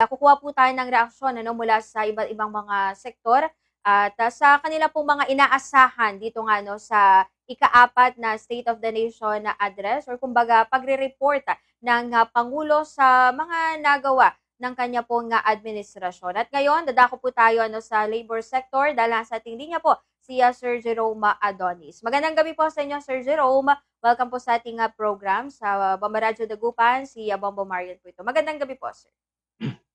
Kukuha po tayo ng reaksyon ano, mula sa iba't ibang mga sektor at ah, sa kanila pong mga inaasahan dito nga no, sa ikaapat na State of the Nation na address or kumbaga pagre-report ng ah, Pangulo sa mga nagawa ng kanya pong ah, administrasyon. At ngayon, dadako po tayo ano, sa labor sector dahil nasa ating linya po si ah, Sir Jerome Adonis. Magandang gabi po sa inyo, Sir Jerome. Welcome po sa ating ah, program sa uh, Bambaradyo Dagupan, si ah, Bombo Marian po ito. Magandang gabi po, Sir.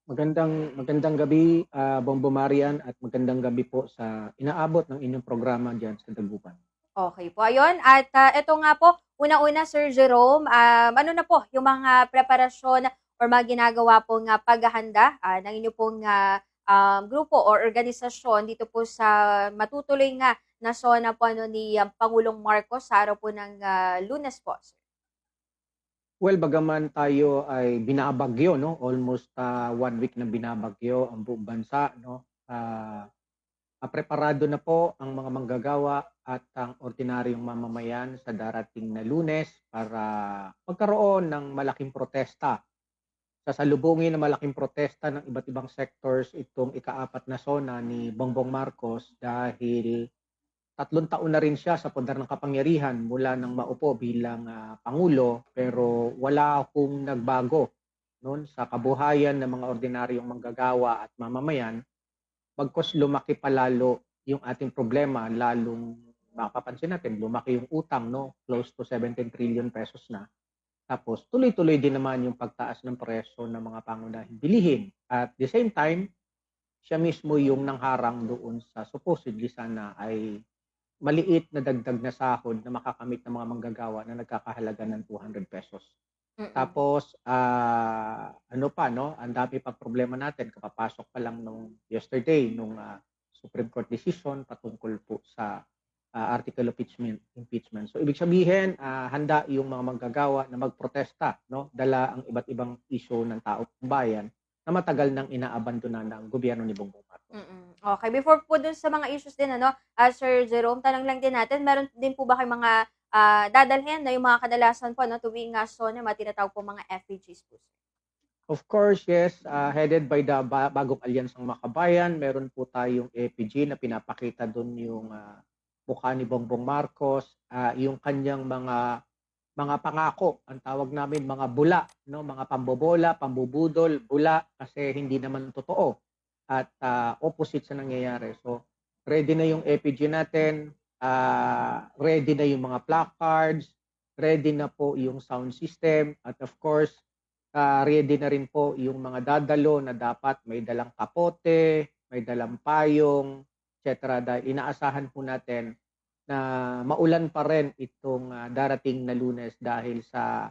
Magandang magandang gabi, ah, Bombo Marian, at magandang gabi po sa inaabot ng inyong programa diyan sa Dagupan. Okay po, ayun. At ah, ito nga po, una-una Sir Jerome, um, ano na po yung mga preparasyon or mga ginagawa pong uh, paghahanda ah, ng inyo pong ah, um, grupo or organisasyon dito po sa matutuloy nga na sona po ano, ni ah, Pangulong Marcos sa araw po ng ah, lunes po. Sir. Well, bagaman tayo ay binabagyo, no? Almost ah, one week na binabagyo ang buong bansa, no? Ah, preparado na po ang mga manggagawa at ang ordinaryong mamamayan sa darating na lunes para magkaroon ng malaking protesta. Sasalubungin ng malaking protesta ng iba't ibang sectors itong ikaapat na sona ni Bongbong Marcos dahil tatlong taon na rin siya sa poder ng kapangyarihan mula nang maupo bilang ah, Pangulo pero wala akong nagbago noon sa kabuhayan ng mga ordinaryong manggagawa at mamamayan. Bagkos lumaki palalo yung ating problema lalong mapapansin natin lumaki yung utang no close to 17 trillion pesos na. Tapos tuloy-tuloy din naman yung pagtaas ng presyo ng mga pangunahing bilihin. At the same time siya mismo yung nangharang doon sa supposedly sana ay maliit na dagdag na sahod na makakamit ng mga manggagawa na nagkakahalaga ng 200 pesos. Mm-mm. Tapos ah, ano pa no, ang dami pang problema natin kapapasok pa lang nung yesterday nung ah, Supreme Court decision patungkol po sa ah, article of impeachment, impeachment. So ibig sabihin ah, handa yung mga manggagawa na magprotesta no, dala ang iba't ibang isyu ng taong bayan na matagal nang inaabandona ng gobyerno ni Bongbong Marcos. Mm-mm. Okay, before po dun sa mga issues din, ano, ah, Sir Jerome, tanong lang din natin, meron din po ba kayong mga ah, dadalhin na yung mga kadalasan po, no, tuwing nga so na mga tinatawag po mga FPGs po? Of course, yes, uh, headed by the ba- Bagong Alyansang Makabayan, meron po tayong APG na pinapakita doon yung uh, mukha ni Bongbong Marcos, uh, yung kanyang mga mga pangako, ang tawag namin mga bula, no, mga pambobola, pambubudol, bula kasi hindi naman totoo at uh, opposite sa nangyayari. So, ready na yung APG natin, uh, ready na yung mga placards, ready na po yung sound system at of course uh, ready na rin po yung mga dadalo na dapat may dalang kapote, may dalang payong, etc. Dahil inaasahan po natin na maulan pa rin itong ah, darating na lunes dahil sa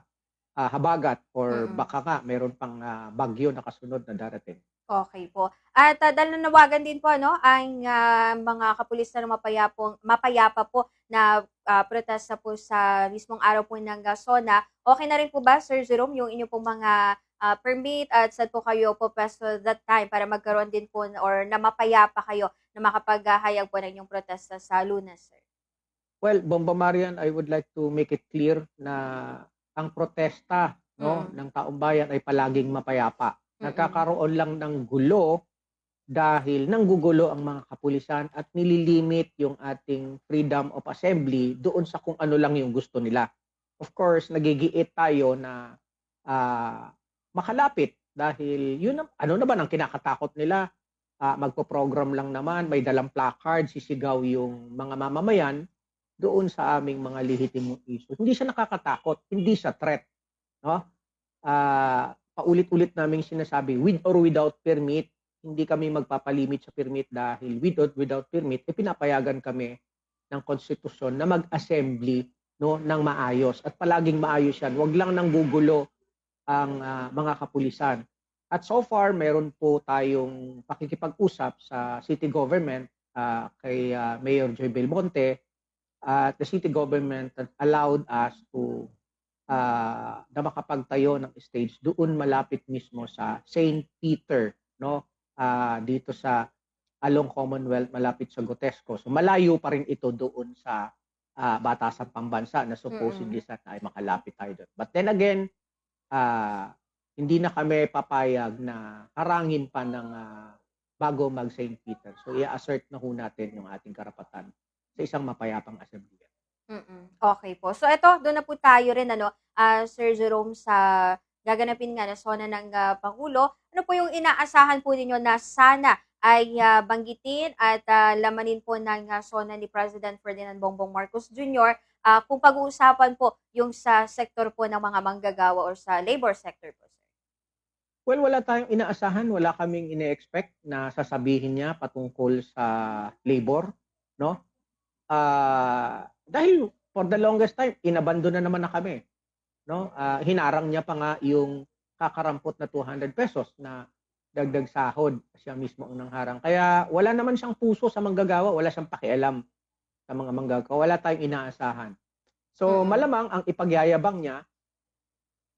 ah, habagat or Mm. baka nga meron pang ah, bagyo na kasunod na darating. Okay po. At uh, dahil nanawagan din po no ang ah, mga kapulisan na mapayapong mapayapa po na ah, protesta po sa mismong araw po ng Gasona. Okay na rin po ba Sir Jerome yung inyo pong mga ah, permit at saan po kayo po pwesto that time para magkaroon din po or na mapayapa kayo na makapaghahayag po ng inyong protesta sa Lunes, sir? Well, Bomba Marian, I would like to make it clear na ang protesta no Mm. ng taong bayan ay palaging mapayapa. Nagkakaroon lang ng gulo dahil nanggugulo ang mga kapulisan at nililimit yung ating freedom of assembly doon sa kung ano lang yung gusto nila. Of course, nagigiit tayo na ah, makalapit dahil yun ang- ano naman ang kinakatakot nila Ah, magpo-program lang naman may dalang placard sisigaw yung mga mamamayan doon sa aming mga lehitimong issues. Hindi siya nakakatakot, hindi siya threat, no? Ah, paulit-ulit naming sinasabi with or without permit, hindi kami magpapalimit sa permit dahil with or without permit, eh, pinapayagan kami ng konstitusyon na mag-assembly no ng maayos at palaging maayos yan. Huwag lang nang gugulo ang ah, mga kapulisan. At so far, meron po tayong pakikipag-usap sa city government ah, kay ah, Mayor Joy Belmonte at the city government that allowed us to ah, na makapagtayo ng stage doon malapit mismo sa St. Peter no Ah, dito sa Along Commonwealth malapit sa Gotesco. So malayo pa rin ito doon sa ah, batasang pambansa na supposedly sana ay makalapit tayo doon. But then again, ah hindi na kami papayag na harangin pa ng ah, bago mag St. Peter. So i-assert na ho natin yung ating karapatan sa isang mapayapang asamblea. Mm. Okay po. So ito, doon na po tayo rin ano, ah, Sir Jerome sa gaganapin nga na sona ng ah, Pangulo. Ano po yung inaasahan po ninyo na sana ay ah, banggitin at ah, lamanin po ng ah, sona ni President Ferdinand Bongbong Marcos Jr. ah, kung pag-uusapan po yung sa sektor po ng mga manggagawa or sa labor sector po, sir? Well, wala tayong inaasahan, wala kaming ine-expect na sasabihin niya patungkol sa labor, no? Ah, dahil for the longest time inabandon na naman na kami, no? Ah, hinarang niya pa nga yung kakarampot na 200 pesos na dagdag sahod siya mismo ang nangharang. Kaya wala naman siyang puso sa manggagawa, wala siyang pakialam sa mga manggagawa, wala tayong inaasahan. So Mm. malamang ang ipagyayabang niya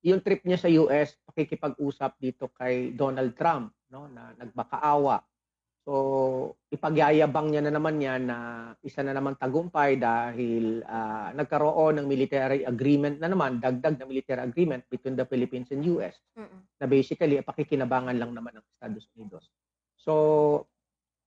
yung trip niya sa US, pakikipag-usap dito kay Donald Trump, no, na nagbakaawa. So, ipagyayabang niya na naman yan na isa na naman tagumpay dahil ah, nagkaroon ng military agreement na naman, dagdag na military agreement between the Philippines and US Mm. na basically pakikinabangan lang naman ng Estados Unidos. So,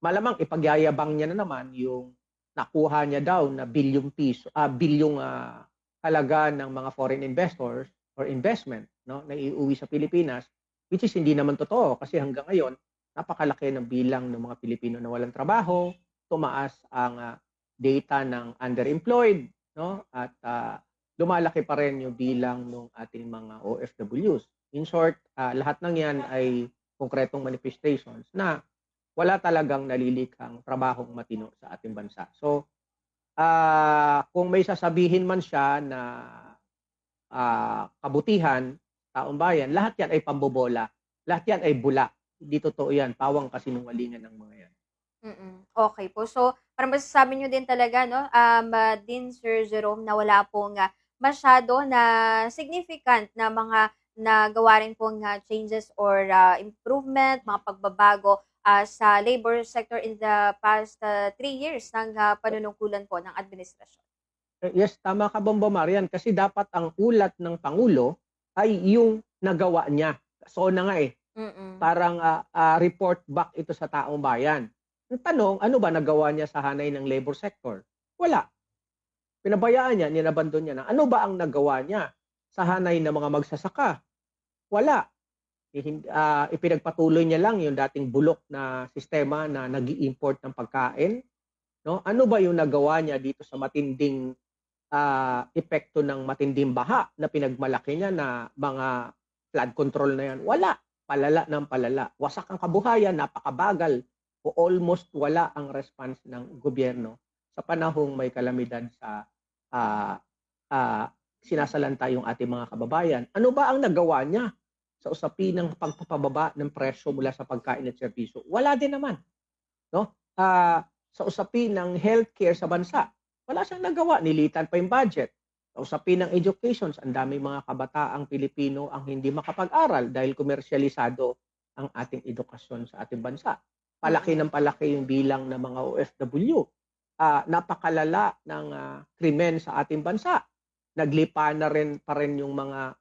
malamang ipagyayabang niya na naman yung nakuha niya daw na bilyong piso, ah bilyong ah, halaga ng mga foreign investors or investment no na iuwi sa Pilipinas which is hindi naman totoo kasi hanggang ngayon napakalaki ng bilang ng mga Pilipino na walang trabaho, tumaas ang ah, data ng underemployed no at ah, lumalaki pa rin yung bilang ng ating mga OFWs. In short, ah, lahat ng yan ay konkretong manifestations na wala talagang nalilikhang trabahong matino sa ating bansa. So, ah, kung may sasabihin man siya na ah, kabutihan, taong bayan, lahat yan ay pambobola. Lahat yan ay bula. Hindi totoo yan. Pawang kasinungalingan ng mga yan. Mm. Okay po. So, parang masasabi nyo din talaga, no, um, ah, din, Sir Jerome, na wala pong ah, masyado na significant na mga nagawa rin pong ah, changes or ah, improvement, mga pagbabago ah, sa labor sector in the past ah, three years ng ah, panunungkulan po ng administrasyon. Eh, Yes, tama ka, Bombo Marian. Kasi dapat ang ulat ng Pangulo ay yung nagawa niya. So na nga eh. Mm. Parang ah, ah, report back ito sa taong bayan. Ang tanong, ano ba nagawa niya sa hanay ng labor sector? Wala. Pinabayaan niya, ninabandon niya na. Ano ba ang nagawa niya sa hanay ng mga magsasaka? Wala. Ah, ipinagpatuloy niya lang yung dating bulok na sistema na nag import ng pagkain. No? Ano ba yung nagawa niya dito sa matinding ah, epekto ng matinding baha na pinagmalaki niya na mga flood control na yan? Wala. Palala ng palala. Wasak ang kabuhayan, napakabagal o almost wala ang response ng gobyerno sa panahong may kalamidad sa ah, ah, sinasalanta yung ating mga kababayan. Ano ba ang nagawa niya sa usapin ng pagpapababa ng presyo mula sa pagkain at serbisyo? Wala din naman. No? Ah, sa usapin ng healthcare sa bansa, wala siyang nagawa. Nilitan pa yung budget. Sa usapin ng education, ang daming mga kabataang Pilipino ang hindi makapag-aral dahil komersyalisado ang ating edukasyon sa ating bansa. Palaki ng palaki yung bilang ng mga OFW. Ah, napakalala ng ah, krimen sa ating bansa. Naglipa na rin pa rin yung mga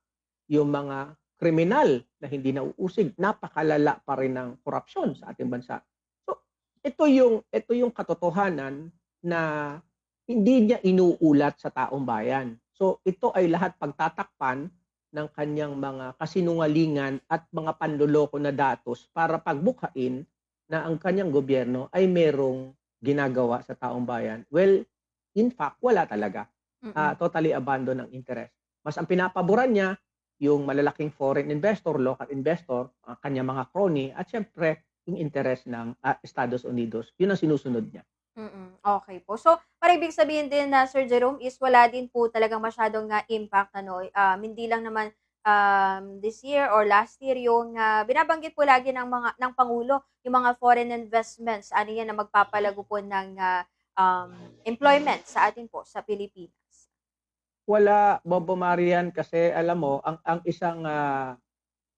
yung mga kriminal na hindi nauusig. Napakalala pa rin ng korupsyon sa ating bansa. So, ito yung ito yung katotohanan na hindi niya inuulat sa taong bayan. So, ito ay lahat pagtatakpan ng kanyang mga kasinungalingan at mga panloloko na datos para pagbukhain na ang kanyang gobyerno ay merong ginagawa sa taong bayan. Well, in fact, wala talaga. Ah, totally abandon ng interest. Mas ang pinapaboran niya, yung malalaking foreign investor, local investor, ang kanyang mga crony, at syempre, yung interest ng ah, Estados Unidos. Yun ang sinusunod niya. Mm. Okay po. So, para ibig sabihin din na Sir Jerome is wala din po talagang masyadong nga impact ano, um, hindi lang naman um, this year or last year yung ah, binabanggit po lagi ng mga ng pangulo yung mga foreign investments ano yan na magpapalago po ng ah, um, employment sa atin po sa Pilipinas. Wala, Bobo Marian, kasi alam mo, ang, ang isang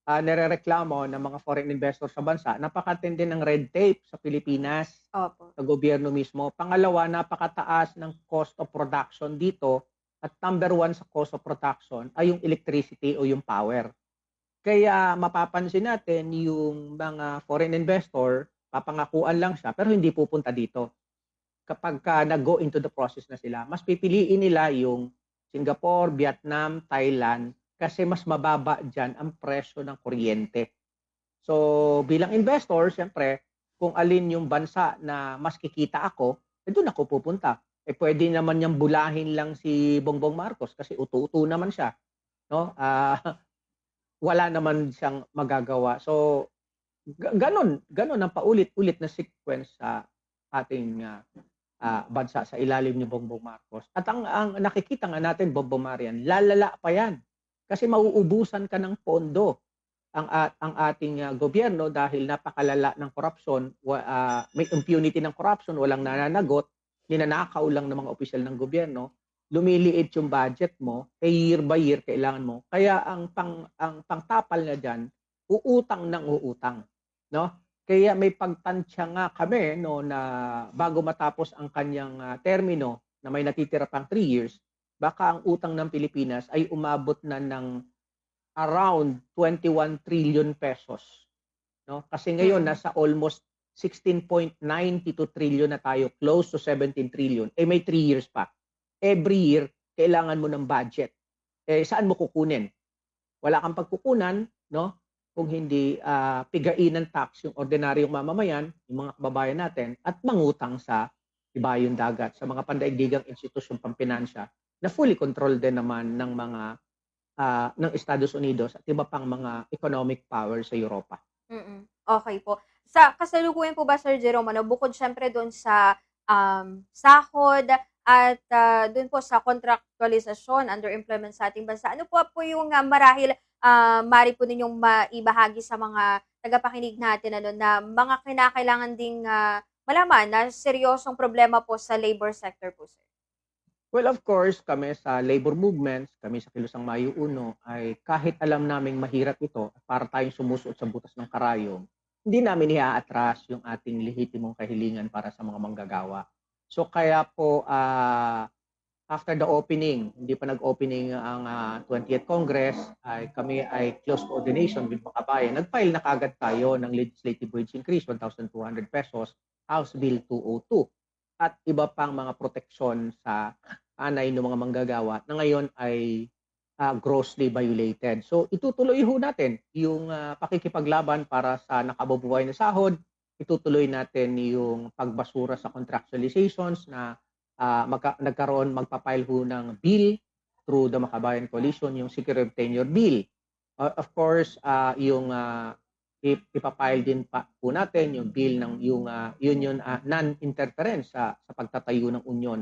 uh, nerereklamo ng mga foreign investors sa bansa, napakatindi ng red tape sa Pilipinas, Opo. sa gobyerno mismo. Pangalawa, napakataas ng cost of production dito. At number one sa cost of production ay yung electricity o yung power. Kaya mapapansin natin yung mga foreign investor, papangakuan lang siya pero hindi pupunta dito. Kapagka nag-go into the process na sila, mas pipiliin nila yung Singapore, Vietnam, Thailand kasi mas mababa diyan ang presyo ng kuryente. So bilang investor, siyempre, kung alin yung bansa na mas kikita ako, eh doon ako pupunta. Eh pwede naman niyang bulahin lang si Bongbong Marcos kasi utu-utu naman siya, no? Ah wala naman siyang magagawa. So ga- ganon, ganon ang paulit-ulit na sequence sa ating ah, ah, bansa sa ilalim ni Bongbong Marcos. At ang, ang nakikita nga natin, Bongbong Marian, lalala pa yan. Kasi mauubusan ka ng pondo ang at ang ating ah, gobyerno dahil napakalala ng korupsyon, ah, may impunity ng corruption, walang nananagot, ninanakaw lang ng mga opisyal ng gobyerno, lumiliit yung budget mo, eh year by year kailangan mo. Kaya ang pang ang pangtapal na diyan, uutang ng uutang, no? Kaya may pagtansya nga kami no na bago matapos ang kanyang ah, termino na may natitira pang 3 years, baka ang utang ng Pilipinas ay umabot na ng around 21 trillion pesos. No? Kasi ngayon Mm. nasa almost 16.92 trillion na tayo, close to 17 trillion. Eh may 3 years pa. Every year kailangan mo ng budget. Eh saan mo kukunin? Wala kang pagkukunan, no? Kung hindi ah, pigain ng tax yung ordinaryong mamamayan, yung mga kababayan natin at mangutang sa ibayong dagat sa mga pandaigdigang institusyon pampinansya na fully controlled din naman ng mga ah, ng Estados Unidos at iba pang mga economic power sa Europa. Mm. Okay po. Sa kasalukuyan po ba, Sir Jerome, ano, bukod syempre doon sa um, sahod at ah, doon po sa contractualization, underemployment sa ating bansa, ano po po yung ah, marahil ah, mari po ninyong maibahagi sa mga tagapakinig natin ano, na mga kinakailangan ding ah, malaman na seryosong problema po sa labor sector po, sir? Well, of course, kami sa labor movements, kami sa Kilusang Mayo Uno, ay kahit alam naming mahirap ito, para tayong sumusuot sa butas ng karayom, hindi namin iaatras yung ating lehitimong kahilingan para sa mga manggagawa. So kaya po, ah, after the opening, hindi pa nag-opening ang ah, 20th Congress, ay kami ay close coordination with mga kabayan. Nag-file na kagad tayo ng legislative wage increase, 1,200 pesos, House Bill 202 at iba pang mga proteksyon sa anay ng mga manggagawa na ngayon ay ah, grossly violated. So itutuloy ho natin yung ah, pakikipaglaban para sa nakabubuhay na sahod. Itutuloy natin yung pagbasura sa contractualizations na ah, magka- nagkaroon, magpapile ho ng bill through the Makabayan Coalition, yung Security of Tenure Bill. Uh, of course, ah, yung ip- ipapile din pa po natin yung bill ng yung ah, union ah, non-interference sa sa pagtatayo ng union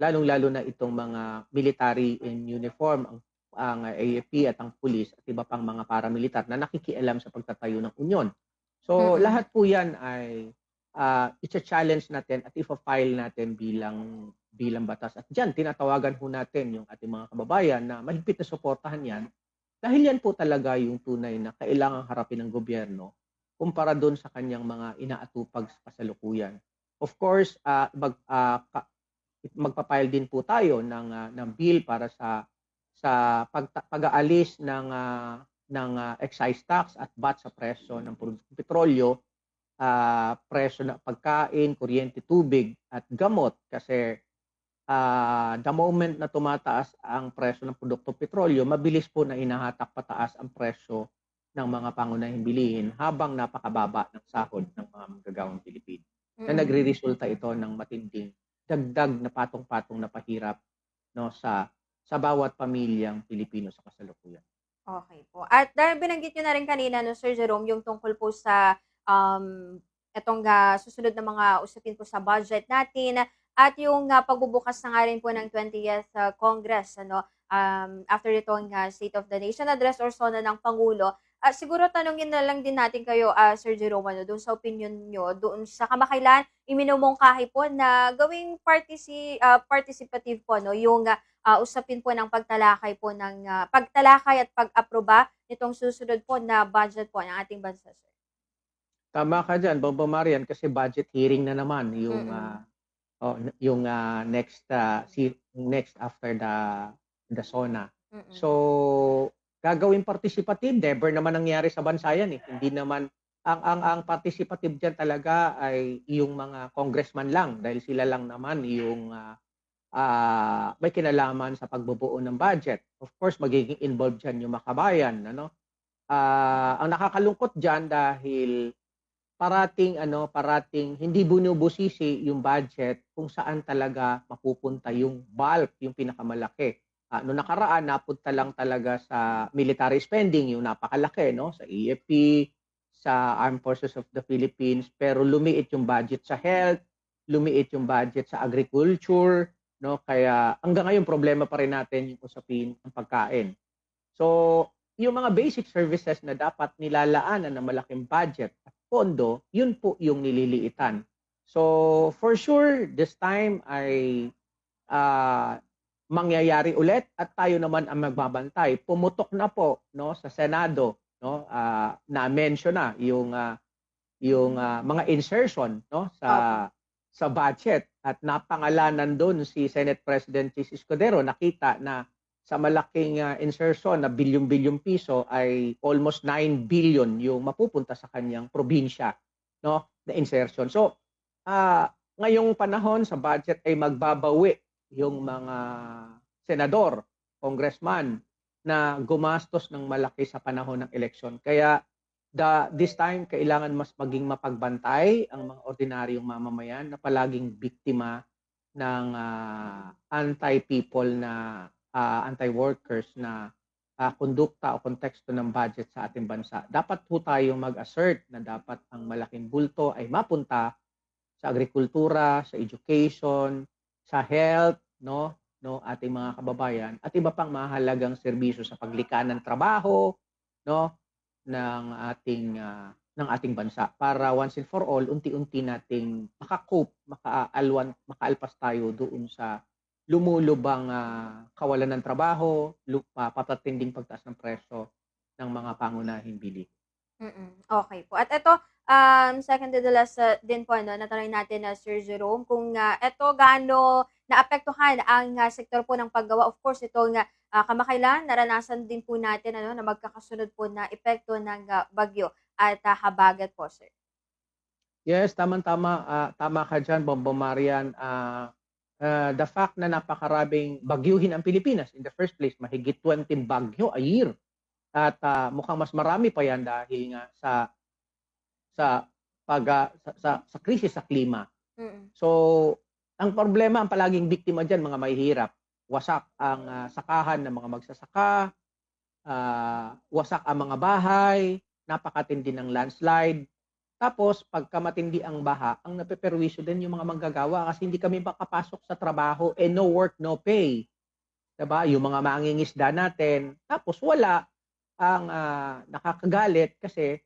lalong-lalo na itong mga military in uniform ang ang AFP at ang pulis at iba pang mga paramilitar na nakikialam sa pagtatayo ng union. So Mm-mm. lahat po 'yan ay ah, it's a challenge natin at ipa-file natin bilang bilang batas. At diyan tinatawagan ho natin yung ating mga kababayan na mahigpit na suportahan 'yan dahil yan po talaga yung tunay na kailangang harapin ng gobyerno kumpara doon sa kanyang mga inaatupag sa kasalukuyan. Of course, ah, mag, ah, ka- magpapile din po tayo ng, ah, ng bill para sa sa pagta- pag-aalis ng ah, ng ah, excise tax at VAT sa presyo ng produktong petrolyo, ah, presyo ng pagkain, kuryente, tubig at gamot kasi ah, the moment na tumataas ang presyo ng produktong petrolyo, mabilis po na inahatak pataas ang presyo ng mga pangunahing bilihin habang napakababa ng sahod ng mga manggagawang Pilipino. Na Mm. nagre-resulta ito ng matinding dagdag na patong-patong na pahirap no sa sa bawat pamilyang Pilipino sa kasalukuyan. Okay po. At dahil binanggit niyo na rin kanina, no, Sir Jerome, yung tungkol po sa um, etong ah, susunod na mga usapin po sa budget natin at yung ah, pagbubukas na nga rin po ng 20th ah, Congress ano um, after itong ah, State of the Nation address or sona ng Pangulo. Ah, siguro tanungin na lang din natin kayo, ah, Sir Jerome, ano, doon sa opinion nyo, doon sa kamakailan, iminumungkahi po na gawing partisi, ah, participative po, no, yung ah, ah, usapin po ng pagtalakay po ng ah, pagtalakay at pag-aproba nitong susunod po na budget po ng ating bansa, sir. Tama ka diyan, Bombo Marian, kasi budget hearing na naman yung Mm. ah, oh, yung ah, next si next after the the SONA. Mm-mm. So gagawing participative, never naman nangyari sa bansa yan eh. Hindi naman ang ang ang participative diyan talaga ay yung mga congressman lang dahil sila lang naman yung ah, ah, may kinalaman sa pagbubuo ng budget. Of course, magiging involved diyan yung makabayan, ano? Ah, ang nakakalungkot diyan dahil parating ano, parating hindi binubusisi yung budget kung saan talaga mapupunta yung bulk, yung pinakamalaki. Ah, noong nakaraan napunta lang talaga sa military spending, yung napakalaki no, sa EFP, sa Armed Forces of the Philippines, pero lumiit yung budget sa health, lumiit yung budget sa agriculture, no? Kaya hanggang ngayon problema pa rin natin yung usapin ng pagkain. So, yung mga basic services na dapat nilalaanan ng malaking budget at pondo, yun po yung nililiitan. So, for sure, this time ay ah, mangyayari ulit at tayo naman ang magbabantay. Pumutok na po no sa Senado no ah, na-mention na yung ah, yung ah, mga insertion no sa sa budget at napangalanan doon si Senate President Chis Escudero nakita na sa malaking ah, insertion na bilyon-bilyong piso ay almost 9 billion yung mapupunta sa kanyang probinsya no na insertion. So ah ngayong panahon sa budget ay magbabawi yung mga senador, congressman na gumastos ng malaki sa panahon ng eleksyon. Kaya the, this time, kailangan mas maging mapagbantay ang mga ordinaryong mamamayan na palaging biktima ng ah, anti-people na ah, anti-workers na ah, kondukta o konteksto ng budget sa ating bansa. Dapat po tayong mag-assert na dapat ang malaking bulto ay mapunta sa agrikultura, sa education, sa health, no, no, ating mga kababayan at iba pang mahalagang serbisyo sa paglikha ng trabaho, no, ng ating ah, ng ating bansa para once and for all unti-unti nating makakope, makaalwan, makaalpas tayo doon sa lumulubang ah, kawalan ng trabaho, lu- pa- patatinding pagtaas ng presyo ng mga pangunahing bili. Mm. Okay po. At ito, um, second to the last uh, din po, ano, natanong natin na Sir Jerome, kung uh, ito gaano naapektuhan ang uh, sektor po ng paggawa. Of course, ito nga uh, kamakailan, naranasan din po natin ano, na magkakasunod po na epekto ng uh, bagyo at uh, habagat po, sir. Yes, tama-tama. ah, tama ka dyan, Bombo Marian. Ah, ah, the fact na napakaraming bagyuhin ang Pilipinas in the first place, mahigit 20 bagyo a year. At ah, mukhang mas marami pa yan dahil nga sa sa pag ah, sa, sa, sa krisis sa klima. Mm. So, ang problema, ang palaging biktima diyan mga mahihirap. Wasak ang ah, sakahan ng mga magsasaka, ah, wasak ang mga bahay, napakatindi ng landslide. Tapos, pagka matindi ang baha, ang napeperwisyo din yung mga manggagawa kasi hindi kami makapasok sa trabaho and no work, no pay. 'Di ba? Yung mga mangingisda natin, tapos wala ang ah, nakakagalit kasi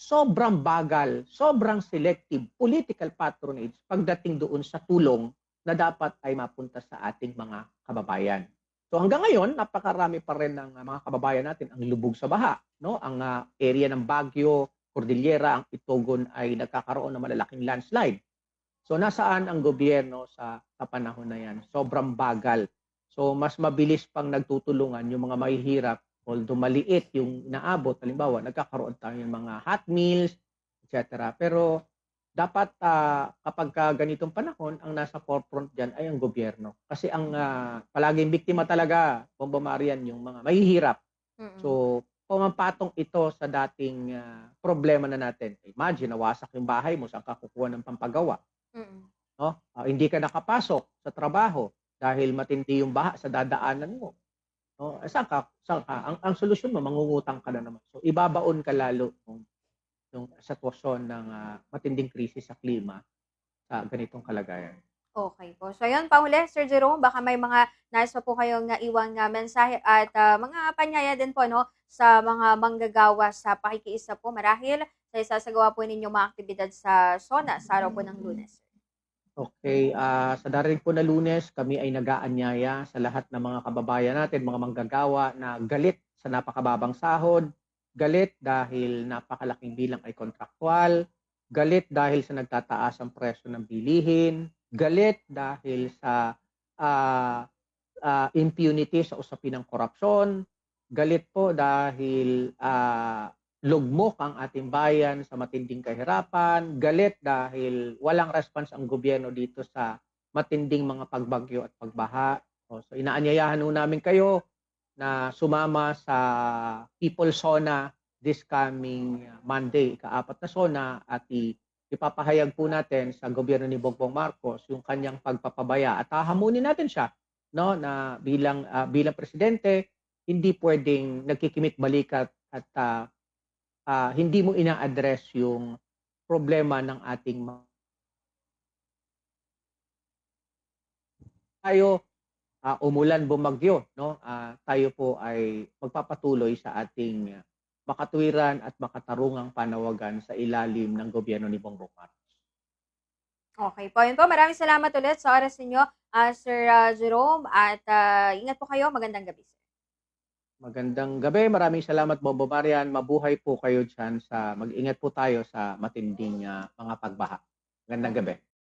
sobrang bagal, sobrang selective political patronage pagdating doon sa tulong na dapat ay mapunta sa ating mga kababayan. So hanggang ngayon, napakarami pa rin ng uh, mga kababayan natin ang lubog sa baha. No? Ang uh, area ng Baguio, Cordillera, ang Itogon ay nagkakaroon ng malalaking landslide. So nasaan ang gobyerno sa, sa panahon na yan? Sobrang bagal. So mas mabilis pang nagtutulungan yung mga mahihirap although maliit yung naabot, halimbawa, nagkakaroon tayo ng mga hot meals, etc. Pero dapat uh, kapag ka ganitong panahon, ang nasa forefront dyan ay ang gobyerno. Kasi ang uh, palaging biktima talaga, Bomba Marian, yung mga mahihirap. Mm. So, pumapatong ito sa dating uh, problema na natin. Imagine, nawasak yung bahay mo, saan ka kukuha ng pampagawa? Mm. No? Uh, hindi ka nakapasok sa trabaho dahil matindi yung baha sa dadaanan mo. No? Eh, saan ka? Saan ka? Ang, ang solusyon mo, mangungutang ka na naman. So, ibabaon ka lalo kung yung sitwasyon ng ah, matinding krisis sa klima sa ganitong kalagayan. Okay po. So, ayun, panghuli, Sir Jerome, baka may mga nais pa po kayong iwang uh, mensahe at uh, mga panyaya din po no, sa mga manggagawa sa pakikiisa po marahil sa isasagawa po ninyo mga aktibidad sa SONA sa araw po ng lunes. Okay, ah, sa darating po na lunes, kami ay nag-aanyaya sa lahat ng mga kababayan natin, mga manggagawa na galit sa napakababang sahod, galit dahil napakalaking bilang ay kontraktual, galit dahil sa nagtataas ang presyo ng bilihin, galit dahil sa ah, ah, impunity sa usapin ng korupsyon, galit po dahil ah, lugmok ang ating bayan sa matinding kahirapan, galit dahil walang response ang gobyerno dito sa matinding mga pagbagyo at pagbaha. O, so inaanyayahan ho namin kayo na sumama sa People Sona this coming Monday, ikaapat na Sona at ipapahayag po natin sa gobyerno ni Bongbong Marcos yung kanyang pagpapabaya. At hahamunin natin siya no na bilang ah, bilang presidente hindi pwedeng nagkikimit balikat at ah, ah, hindi mo ina-address yung problema ng ating tayo ah, umulan bumagyo no Ah, tayo po ay magpapatuloy sa ating makatwiran at makatarungang panawagan sa ilalim ng gobyerno ni Bongbong Marcos. Okay po. Yun po. Maraming salamat ulit sa oras ninyo, ah, Sir ah, Jerome. At ah, ingat po kayo. Magandang gabi, sir. Magandang gabi. Maraming salamat Bobo Marian. Mabuhay po kayo diyan sa mag-ingat po tayo sa matinding ah, mga pagbaha. Magandang gabi.